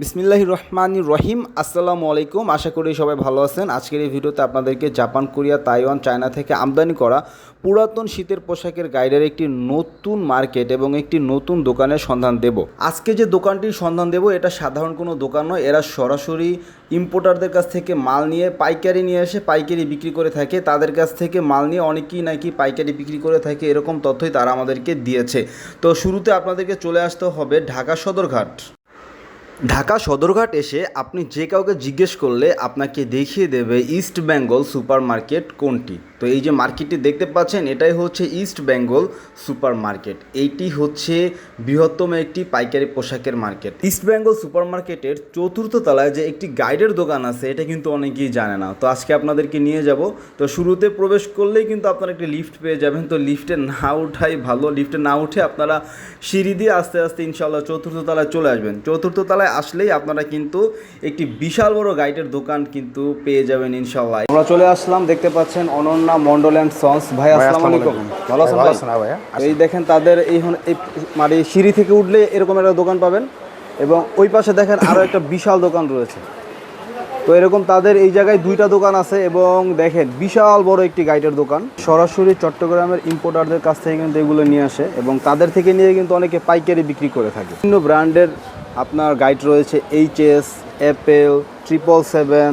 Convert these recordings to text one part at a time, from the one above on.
বিসমিল্লাহ রহমান রহিম, আসসালামু আলাইকুম। আশা করি সবাই ভালো আছেন। আজকের এই ভিডিওতে আপনাদেরকে জাপান, কোরিয়া, তাইওয়ান, চায়না থেকে আমদানি করা পুরাতন শীতের পোশাকের গাইডের একটি নতুন মার্কেট এবং একটি নতুন দোকানের সন্ধান দেব। আজকে যে দোকানটির সন্ধান দেব, এটা সাধারণ কোনো দোকান নয়। এরা সরাসরি ইম্পোর্টারদের কাছ থেকে মাল নিয়ে পাইকারি নিয়ে এসে পাইকারি বিক্রি করে থাকে। তাদের কাছ থেকে মাল নিয়ে অনেকেই নাকি পাইকারি বিক্রি করে থাকে। এরকম তথ্যই তারা আমাদেরকে দিয়েছে। তো শুরুতে আপনাদেরকে চলে আসতে হবে ঢাকা সদরঘাট। ঢাকা সদরঘাট এসে আপনি যে কাউকে জিজ্ঞেস করলে আপনাকে দেখিয়ে দেবে ইস্ট বেঙ্গল সুপার মার্কেট কোনটি? তো এই যে মার্কেটটি দেখতে পাচ্ছেন, এটাই হচ্ছে ইস্ট বেঙ্গল সুপার মার্কেট এইটি হচ্ছে বৃহত্তম একটি পাইকারি পোশাকের মার্কেট। ইস্ট বেঙ্গল সুপার মার্কেটের চতুর্থ তলায় যে একটি গাইডের দোকান আছে, এটা কিন্তু অনেকেই জানে না। তো আজকে আপনাদেরকে নিয়ে যাব। তো শুরুতে প্রবেশ করলেই কিন্তু আপনারা একটি লিফট পেয়ে যাবেন। তো লিফটে না উঠাই ভালো। লিফটে না উঠে আপনারা সিঁড়ি দিয়ে আস্তে আস্তে ইনশাল্লাহ চতুর্থ তলায় চলে আসবেন। চতুর্থ তলায় আসলেই আপনারা কিন্তু একটি বিশাল বড় গাইডের দোকান কিন্তু পেয়ে যাবেন ইনশাল্লাহ আমরা চলে আসলাম। দেখতে পাচ্ছেন অনন্যা মন্ডল অ্যান্ড সন্স ভাই আসসালামু আলাইকুম। ভালো আছেন ভাই? এই দেখেন তাদের এই এই মানে সিঁড়ি থেকে উঠলে এরকম একটা দোকান পাবেন। এবং ওই পাশে দেখেন আরও একটা বিশাল দোকান রয়েছে। তো এরকম তাদের এই জায়গায় দুইটা দোকান আছে এবং দেখেন বিশাল বড় একটি গাইডের দোকান। সরাসরি চট্টগ্রামের ইম্পোর্টারদের কাছ থেকে কিন্তু এগুলো নিয়ে আসে এবং তাদের থেকে নিয়ে কিন্তু অনেকে পাইকারি বিক্রি করে থাকে। বিভিন্ন ব্র্যান্ডের আপনার গাইড রয়েছে এইচএস অ্যাপেল ট্রিপল সেভেন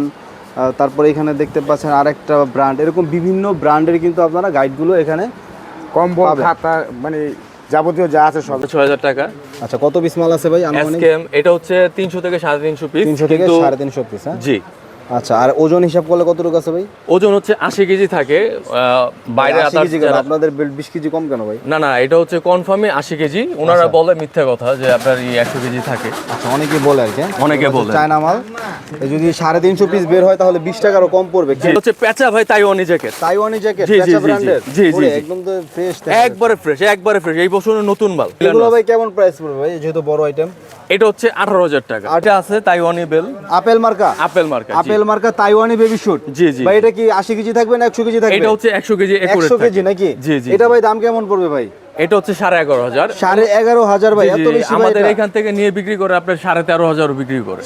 তারপরে এখানে দেখতে পাচ্ছেন আরেকটা ব্র্যান্ড এরকম বিভিন্ন ব্র্যান্ডের কিন্তু আপনারা গাইডগুলো এখানে কম খাতা মানে যাবতীয় যা আছে সব। ছয় হাজার টাকা। আচ্ছা কত পিস মাল আছে ভাই? আনুমানিক? এটা হচ্ছে তিনশো থেকে সাড়ে তিনশো পিস তিনশো থেকে সাড়ে তিনশো পিস হ্যাঁ? জি। আচ্ছা আর ওজন হিসাব করলে কতটুকু আছে ভাই? ওজন হচ্ছে আশি কেজি থাকে বাইরে আপনাদের বিশ কেজি কম কেন ভাই? না না এটা হচ্ছে কনফার্মে আশি কেজি। ওনারা বলে মিথ্যা কথা যে আপনার এই একশো কেজি থাকে। আচ্ছা অনেকে বলে আর কি হ্যাঁ? অনেকে বলে। চায়না মাল। যদি সাড়ে তিনশো পিস বের হয় তাহলে বিশ টাকারও কম পড়বে। হচ্ছে পেঁচা ভাই তাইওয়ানি জ্যাকেট তাইওয়ানি জ্যাকেট জি, জি, জি, জি। একদম তো ফ্রেশ একবারে ফ্রেশ একবারে ফ্রেশ এই বছরের নতুন মাল। এগুলো ভাই কেমন প্রাইস পড়বে ভাই যেহেতু বড় আইটেম এটা হচ্ছে আঠারো হাজার টাকা। এটা আছে তাইওয়ানি বেল। আপেল মার্কা? আপেল মার্কা আপেল মার্কা তাইওয়ানি বেবি শুট জি, জি, ভাই এটা কি আশি কেজি থাকবে না একশো কেজি থাকবে? এটা হচ্ছে একশো কেজি একশো কেজি নাকি? জি জি এটা ভাই দাম কেমন পড়বে ভাই? এটা হচ্ছে সাড়ে এগারো হাজার। সাড়ে এগারো হাজার ভাই জি, এত জি, বেশি ভাই আমাদের এখান থেকে নিয়ে বিক্রি করে আপনার সাড়ে তেরো হাজার বিক্রি করে।